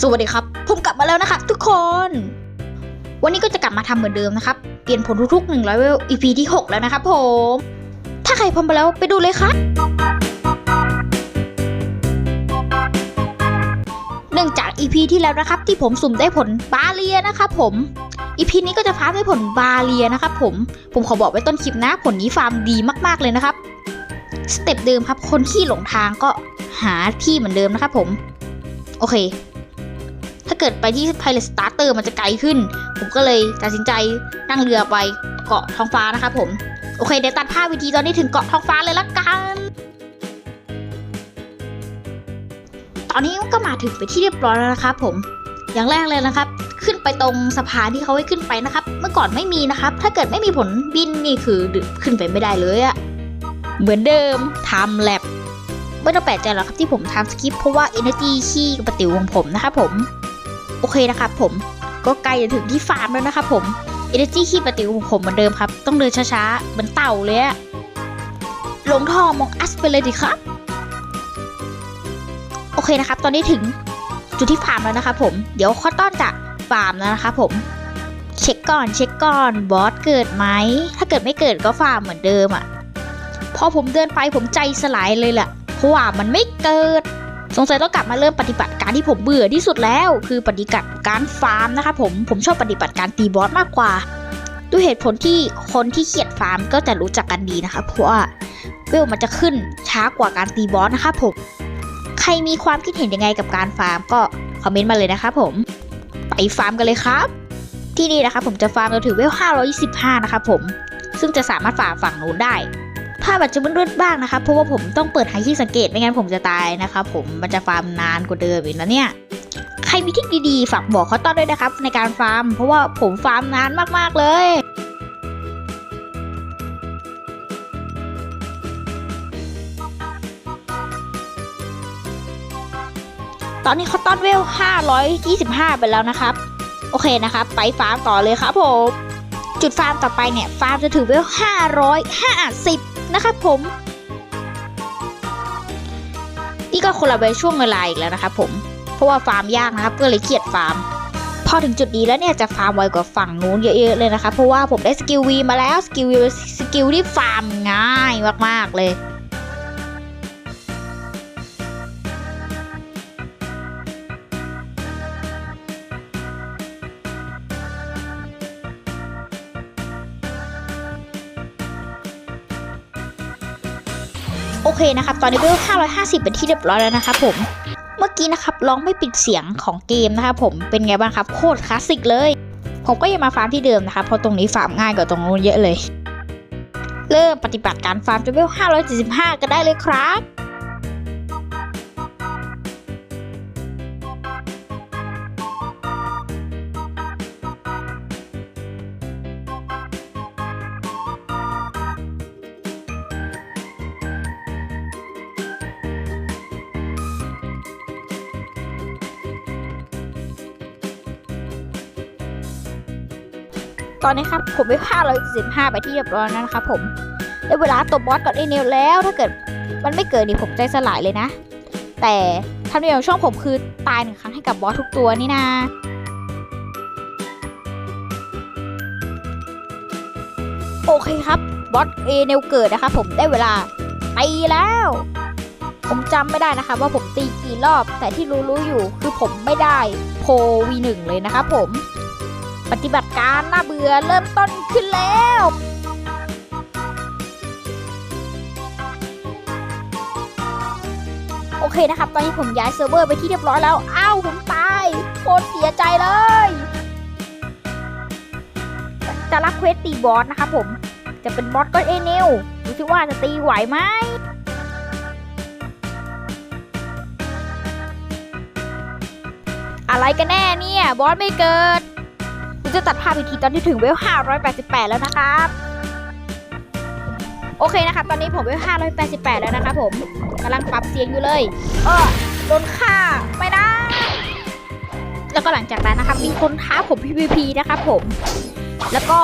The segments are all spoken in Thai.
สวัสดีครับ ผมกลับมาแล้วนะครับทุกคน วันนี้ก็จะกลับมาทำเหมือนเดิมนะครับ เปลี่ยนผลทุกๆ100เวล EP ที่ 6 แล้วนะครับผม ถ้าใครพร้อมไปแล้วไปดูเลยครับเนื่องจาก EP ที่แล้วนะครับ ที่ผมสุ่มได้ผลบาเลียนะครับผม EP นี้ก็จะฟาร์มได้ผลบาเลียนะครับผม ผมขอบอกไว้ต้นคลิปนะ ผลนี้ฟาร์มดีมากๆเลยนะครับ สเต็ปเดิมครับ คนที่หลงทางก็หาที่เหมือนเดิมนะครับผม โอเค ถ้าเกิดไปที่ Pilot Starter มันจะไกลขึ้น ผมก็เลยตัดสินใจนั่งเรือไปเกาะท้องฟ้านะครับผมโอเคเดี๋ยวตัดภาพวิธีตอนนี้ถึงเกาะท้องฟ้าเลยละกันตอนนี้ก็มาถึงไปที่เรียบร้อยแล้วนะครับผมอย่างแรกเลยนะครับ ขึ้นไปตรงสะพานที่เขาให้ขึ้นไปนะครับ เมื่อก่อนไม่มีนะครับ ถ้าเกิดไม่มีผลบินนี่คือขึ้นไปไม่ได้เลยอะเหมือนเดิมทำแลบไม่ต้องแปลกใจหรอกครับที่ผมทำสคริปเพราะว่า Energy ขี้กระติวของผมนะครับผม โอเคนะครับผมก็ใกล้จะถึงที่ฟาร์มแล้วนะครับผม Energy ขี้ปฏิวของผมเหมือนเดิมครับ ต้องเดินช้าๆ เหมือนเต่าเลยอะลงท่อมองอัสไปเลยดิครับ โอเคนะครับ ตอนนี้ถึงจุดที่ฟาร์มแล้วนะครับผม เดี๋ยวข้อต้อนจะฟาร์มแล้วนะครับผม เช็คก่อนเช็คก่อนบอสเกิดไหม ถ้าเกิดไม่เกิดก็ฟาร์มเหมือนเดิมอะพอผมเดินไปผมใจสลายเลยแหละเพราะว่ามันไม่เกิด สงสัยต้องกลับมาเริ่มปฏิบัติการที่ผมเบื่อที่สุดแล้ว คือปฏิบัติการฟาร์มนะคะผมผมชอบปฏิบัติการตีบอสมากกว่า ด้วยเหตุผลที่คนที่เขียดฟาร์มก็จะรู้จักกันดีนะคะเพราะว่าเวลมันจะขึ้นช้ากว่าการตีบอสนะคะผมใครมีความคิดเห็นยังไงกับการฟาร์มก็คอมเมนต์มาเลยนะคะผมไปฟาร์มกันเลยครับ ที่นี่นะคะผมจะฟาร์มจนถึงเวล525 นะคะผมซึ่งจะสามารถฝ่าฝั่งนู้นได้ ภาพอาจจะมืดๆบ้างนะครับเพราะว่าผมต้องเปิดไฮที่สังเกตไม่งั้นผมจะตายนะครับผมมันจะฟาร์มนานกว่าเดิมอีกนะเนี่ยใครมีทริคดีๆฝากบอกเขาต้อนด้วยนะครับ ในการฟาร์ม เพราะว่าผมฟาร์มนานมากๆเลยตอนนี้เขาต้อนเวล 525 ไปแล้วนะครับ โอเคนะครับ ไปฟาร์มต่อเลยครับผม จุดฟาร์มต่อไปเนี่ย ฟาร์มจะถึงเวล 550 นะครับผม นี่ก็คนละเวลช่วงเวลาอีกแล้วนะครับผม เพราะว่าฟาร์มยากนะครับก็เลยเครียดฟาร์ม พอถึงจุดนี้แล้วเนี่ยจะฟาร์มไวกว่าฝั่งนู้นเยอะๆเลยนะครับเพราะว่าผมได้สกิลวีมาแล้วสกิลวีสกิลที่ฟาร์มง่ายมากๆเลย โอเคนะครับ ตอนนี้เวล550 เป็นที่เรียบร้อยแล้วนะครับผมเมื่อกี้นะครับร้องไม่ปิดเสียงของเกมนะครับผมเป็นไงบ้างครับโคตรคลาสสิกเลย ผมก็ยังมาฟาร์มที่เดิมนะครับเพราะตรงนี้ฟาร์มง่ายกว่าตรงนู้นเยอะเลย เริ่มปฏิบัติการฟาร์มจนเวล575ก็ได้เลยครับ ตอนนี้ครับผมไป575ไปที่เรียบร้อยแล้วนะครับผมได้เวลาตบบอสกับไอเนลแล้วถ้าเกิดมันไม่เกิดนี่ผมใจสลายเลยนะ แต่ทำเนียมช่องผมคือตายหนึ่งครั้งให้กับบอสทุกตัวนี่นาโอเคครับบอสเอเนลเกิดนะครับผมได้เวลาตีแล้ว ผมจำไม่ได้นะครับว่าผมตีกี่รอบ แต่ที่รู้ๆอยู่คือผมไม่ได้โพวีหนึ่งเลยนะครับผมปฏิบัติ การน่าเบื่อเริ่มต้นขึ้นแล้วโอเคนะครับ ตอนนี้ผมย้ายเซิร์ฟเวอร์ไปที่เรียบร้อยแล้ว อ้าวผมตายโคตรเสียใจเลย จะรับเควสตีบอสนะครับผม จะเป็นบอสก็เอเนลดูสิว่าจะตีไหวไหม อะไรกันแน่เนี่ย บอสไม่เกิด จะตัดภาพอีกทีตอนที่ถึงเวล 588 แล้วนะครับ โอเคนะครับตอนนี้ผมเวล 588 แล้วนะครับผมกำลังปรับเสียงอยู่เลยเออโดนฆ่าไม่ได้ แล้วก็หลังจากนั้นนะครับมีคนท้าผม PVP นะครับผม แล้วก็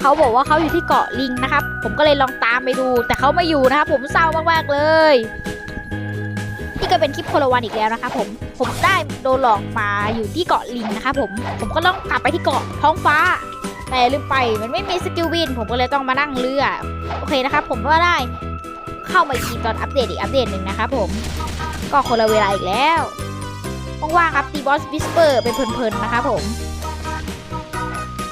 เขาบอกว่าเขาอยู่ที่เกาะลิงนะครับ ผมก็เลยลองตามไปดู แต่เขาไม่อยู่นะครับผมเศร้ามากๆเลย นี่ก็เป็นคลิปโคลวันอีกแล้วนะครับผม ผมได้โดนหลอกมาอยู่ที่เกาะลิงนะครับผมผมก็ต้องกลับไปที่เกาะท้องฟ้า แต่ลืมไปมันไม่มีสกิลวิน ผมก็เลยต้องมานั่งเรือโอเคนะครับผมก็ได้เข้ามาอีกทีตอนอัปเดตอีกอัปเดตหนึ่งนะครับผมก็คนละเวลาอีกแล้วว่างๆครับตีบอสวิสเปอร์เป็นเพลินๆนะครับผม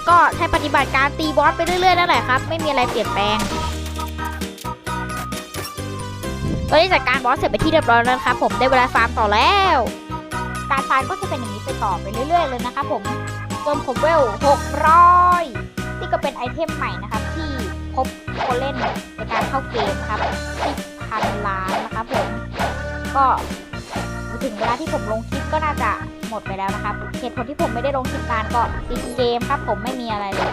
ก็ให้ปฏิบัติการตีบอสไปเรื่อยๆนั่นแหละครับ ไม่มีอะไรเปลี่ยนแปลงตอนนี้จัดการบอสเสร็จไปที่เรียบร้อยแล้วครับ ผมได้เวลาฟาร์มต่อแล้ว การฟาร์มก็จะเป็นอย่างนี้ไปต่อไปเรื่อย ๆ เลยนะครับผมจนผมเวล600นี่ก็เป็นไอเทมใหม่นะครับ ที่พบคนเล่นในการเข้าเกมครับ10พันล้านนะครับผม ก็ถึงเวลาที่ผมลงคลิปก็น่าจะหมดไปแล้วนะครับเหตุผลที่ผมไม่ได้ลงคลิปนานก็ติดเกมครับ ผมไม่มีอะไรเลย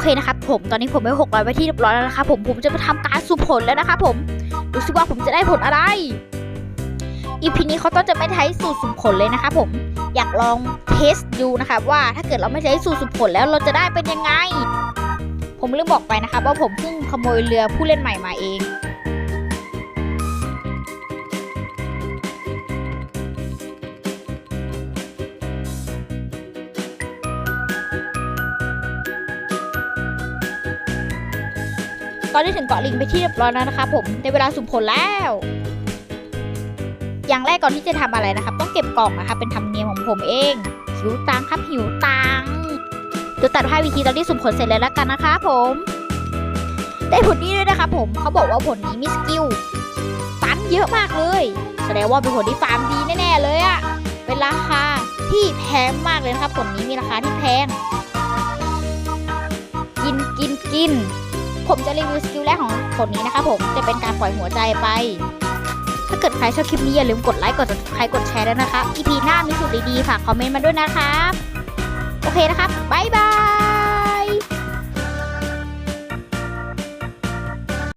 เคนะครับผมตอนนี้ผมไป600ไว้ที่เรียบร้อยแล้วนะครับผมผมจะมาทำการสุ่มผลแล้วนะครับผมดูสิว่าผมจะได้ผลอะไรอีพีนี้เขาต้องจะไม่ใช้สูตรสุ่มผลเลยนะครับผมอยากลองเทสดูนะครับว่าถ้าเกิดเราไม่ใช้สูตรสุ่มผลแล้วเราจะได้เป็นยังไง ผมลืมบอกไปนะครับว่าผมเพิ่งขโมยเรือผู้เล่นใหม่มาเอง ตอนนี้ถึงเกาะลิงไปที่เรียบร้อยแล้วนะครับผมในเวลาสุ่มผลแล้ว อย่างแรกก่อนที่จะทำอะไรนะครับ ต้องเก็บกล่องนะครับเป็นธรรมเนียมของผมเองหิวตังครับหิวตังเดี๋ยวตัดภาพวิธีตอนที่สุ่มผลเสร็จเลยแล้วกันนะคะผมได้ผลนี้ด้วยนะครับผมเขาบอกว่าผลนี้มีสกิลตันเยอะมากเลย แสดงว่าเป็นผลที่ฟาร์มดีแน่ๆเลยอะเป็นราคาที่แพงมากเลยนะครับผลนี้มีราคาที่แพง กินกินกิน ผมจะรีวิวสกิลแรกของคนนี้นะคะผมจะเป็นการปล่อยหัวใจไป ถ้าเกิดใครชอบคลิปนี้อย่าลืมกดไลค์กดใครกดแชร์ด้วยนะคะ EP หน้ามีสูตรดีๆฝากคอมเมนต์มาด้วยนะครับ โอเคนะครับบ๊ายบาย